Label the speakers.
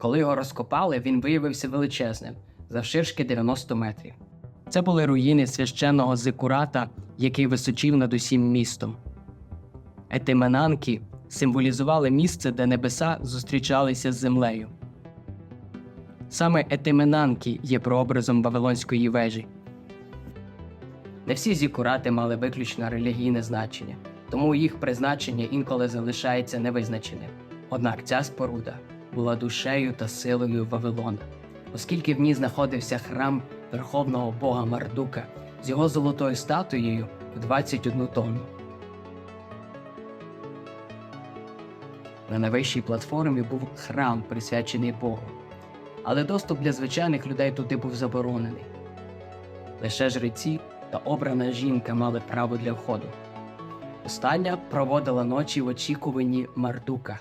Speaker 1: Коли його розкопали, він виявився величезним, завширшки 90 метрів. Це були руїни священного зикурата, який височив над усім містом. Етименанки символізували місце, де небеса зустрічалися з землею. Саме етименанки є прообразом Вавилонської вежі. Не всі зікурати мали виключно релігійне значення, тому їх призначення інколи залишається невизначеним. Однак ця споруда була душею та силою Вавилона, оскільки в ній знаходився храм верховного бога Мардука з його золотою статуєю в 21 тонну. На найвищій платформі був храм, присвячений Богу, але доступ для звичайних людей туди був заборонений. Лише жреці та обрана жінка мали право для входу. Остання проводила ночі в очікуванні Мардука,